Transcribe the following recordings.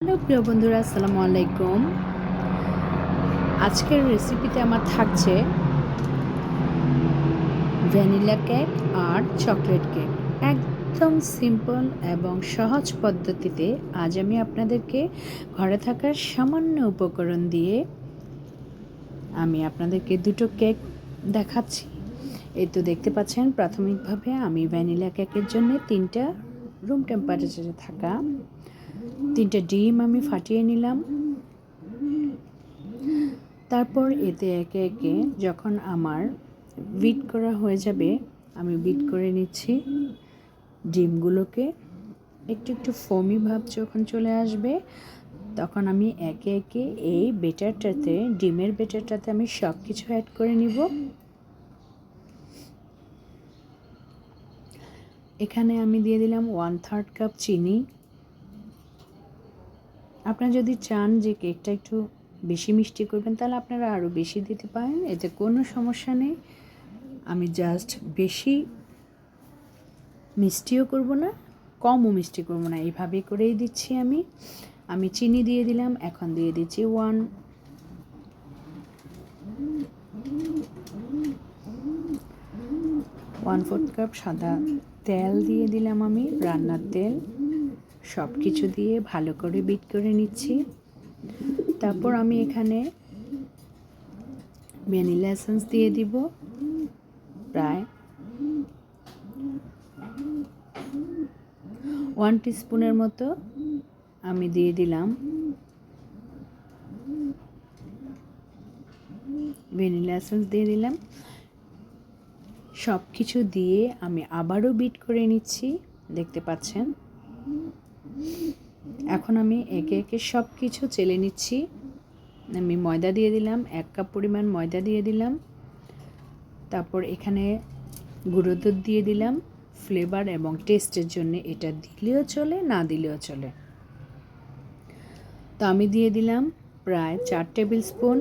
Hello প্রিয় বন্ধুরা, আসসালামু আলাইকুম। আজকের রেসিপিতে আমার থাকছে ভ্যানিলা কেক আর চকলেট কেক একদম সিম্পল এবং সহজ পদ্ধতিতে আজ আমি আপনাদেরকে ঘরে থাকার সামান্য উপকরণ দিয়ে আমি আপনাদেরকে দুটো কেক দেখাচ্ছি। এই তো দেখতে পাচ্ছেন, প্রাথমিকভাবে আমি ভ্যানিলা কেকের জন্য তিনটা রুম টেম্পারেচারে থাকা তিনটে ডিম আমি ফাটিয়ে নিলাম। তারপর এতে একে একে যখন আমার বিট করা হয়ে যাবে, আমি বিট করে নিচ্ছি ডিমগুলোকে। একটু একটু ফোমি ভাব যখন চলে আসবে, তখন আমি একে একে এই বেটারটাতে, ডিমের বেটারটাতে আমি সব কিছু অ্যাড করে নিব। এখানে আমি দিয়ে দিলাম ওয়ান থার্ড কাপ চিনি। আপনারা যদি চান যে কেকটা একটু বেশি মিষ্টি করবেন, তাহলে আপনারা আরও বেশি দিতে পারেন। এতে কোনো সমস্যা নেই। আমি জাস্ট বেশি মিষ্টিও করব না, কমও মিষ্টি করব না। এইভাবে করেই দিচ্ছি আমি। আমি চিনি দিয়ে দিলাম, এখন দিয়ে দিচ্ছি ওয়ান ওয়ান ফোর্থ কাপ সাদা তেল দিয়ে দিলাম আমি, রান্নার তেল। সব কিছু দিয়ে ভালো করে বিট করে নিচ্ছি। তারপর আমি এখানে ভ্যানিলা এসেন্স দিয়ে দিব। প্রায় ওয়ান টিস্পুনের মতো আমি দিয়ে দিলাম। ভ্যানিলা এসেন্স দিয়ে দিলাম। সব কিছু দিয়ে আমি আবারও বিট করে নিচ্ছি। দেখতে পাচ্ছেন? এখন আমি একে একে সব কিছু চেলে নিচ্ছি। আমি ময়দা দিয়ে দিলাম, এক কাপ পরিমাণ ময়দা দিয়ে দিলাম। তারপর এখানে গুঁড়ো দুধ দিয়ে দিলাম ফ্লেভার এবং টেস্টের জন্য এটা দিলেও চলে, না দিলেও চলে। তো আমি দিয়ে দিলাম প্রায় চার টেবিল স্পুন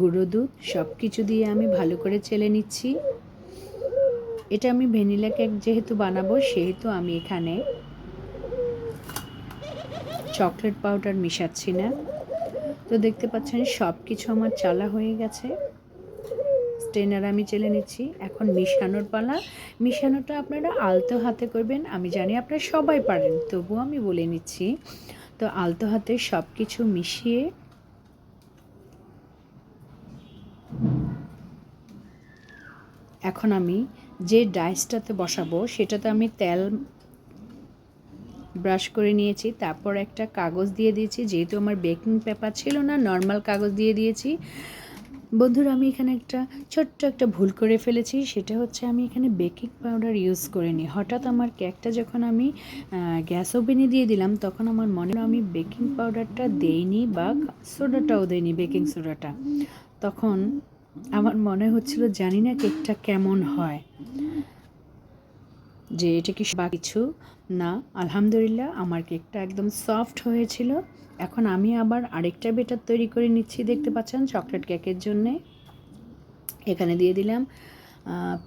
গুঁড়ো দুধ সব কিছু দিয়ে আমি ভালো করে চেলে নিচ্ছি। এটা আমি ভ্যানিলা কেক যেহেতু বানাবো, সেহেতু আমি এখানে চকলেট পাউডার মিশাচ্ছি না। তো দেখতে পাচ্ছেন সব কিছু আমার চালা হয়ে গেছে। স্টেনার আমি চেলে নিচ্ছি। এখন মিশানোর পালা। মিশানোটা আপনারা আলতো হাতে করবেন, আমি জানি আপনারা সবাই পারেন, তবুও আমি বলে নিচ্ছি। তো আলতো হাতে সব কিছু মিশিয়ে এখন আমি যে ডাইসটাতে বসাবো, সেটাতে আমি তেল ব্রাশ করে নিয়েছি, তারপর একটা কাগজ দিয়ে দিয়েছি, যেহেতু আমার বেকিং পেপার ছিল না নর্মাল কাগজ দিয়ে দিয়েছি। বন্ধুরা, আমি এখানে একটা ছোট্ট একটা ভুল করে ফেলেছি, সেটা হচ্ছে আমি এখানে বেকিং পাউডার ইউজ করিনি। হঠাৎ আমার কেকটা যখন আমি গ্যাস ওভেনে দিয়ে দিলাম, তখন আমার মনে আমি বেকিং পাউডারটা দেইনি বা সোডাটাও দেইনি বেকিং সোডাটা তখন আমার মনে হচ্ছিল, জানি না কেকটা কেমন হয়। যে এটা কি বা কিছু? না, আলহামদুলিল্লাহ আমার কেকটা একদম সফট হয়েছিল। এখন আমি আবার আরেকটা বেটার তৈরি করে নিচ্ছি, দেখতে পাচ্ছেন? চকলেট কেকের জন্যে। এখানে দিয়ে দিলাম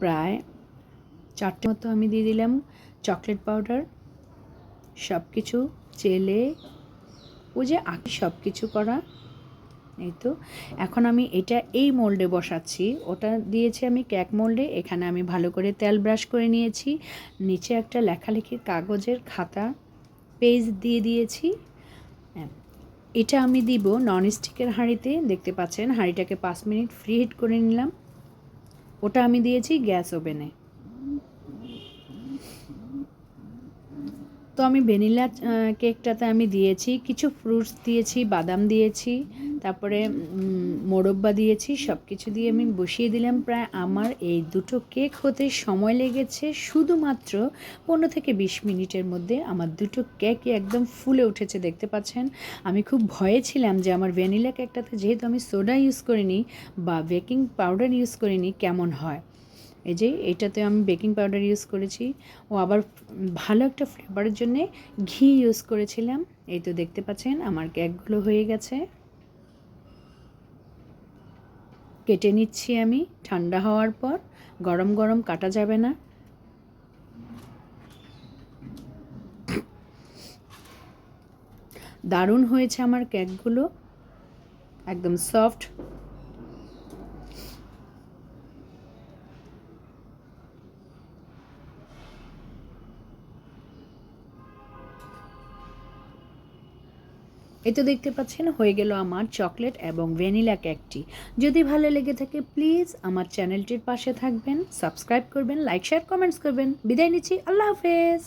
প্রায় চারটে মতো আমি দিয়ে দিলাম চকলেট পাউডার। সব কিছু চেলে ও যে আঁকি সব কিছু করা। এই তো। এখন আমি এটা এই মোল্ডে বসাচ্ছি। ওটা দিয়েছি আমি ক্যাক মোল্ডে। এখানে আমি ভালো করে তেল ব্রাশ করে নিয়েছি। নিচে একটা লেখালেখির কাগজের খাতা পেজ দিয়ে দিয়েছি। হ্যাঁ, এটা আমি দিব নন স্টিকের হাঁড়িতে। দেখতে পাচ্ছেন হাঁড়িটাকে পাঁচ মিনিট ফ্রি হিট করে নিলাম। ওটা আমি দিয়েছি গ্যাস ওভেনে। তো আমি ভ্যানিলা কেকটাতে আমি দিয়েছি কিছু ফ্রুটস দিয়েছি বাদাম দিয়েছি। তারপরে মোরব্বা দিয়েছি সব কিছু দিয়ে আমি বসিয়ে দিলাম। প্রায় আমার এই দুটো কেক হতে সময় লেগেছে। শুধুমাত্র পনেরো থেকে বিশ মিনিটের মধ্যে আমার দুটো কেকই একদম ফুলে উঠেছে, দেখতে পাচ্ছেন? আমি খুব ভয়ে ছিলাম যে আমার ভ্যানিলা কেকটাতে যেহেতু আমি সোডা ইউজ করিনি বা বেকিং পাউডার ইউজ করিনি, কেমন হয়? এই যে এটাতে আমি বেকিং পাউডার ইউজ করেছি। ও আবার ভালো একটা ফ্লেভারের জন্যে ঘি ইউজ করেছিলাম। এই তো দেখতে পাচ্ছেন, আমার কেকগুলো হয়ে গেছে। কেটে নিচ্ছি আমি, ঠান্ডা হওয়ার পর। গরম গরম কাটা যাবে না। দারুণ হয়েছে আমার কেকগুলো একদম সফট এই তো দেখতে পাচ্ছেন, হয়ে গেল আমার চকলেট এবং ভ্যানিলা কেকটি যদি ভালো লেগে থাকে প্লিজ আমার চ্যানেলটির পাশে থাকবেন সাবস্ক্রাইব করবেন লাইক শেয়ার কমেন্টস করবেন। বিদায় নিচ্ছি, আল্লাহ হাফেজ।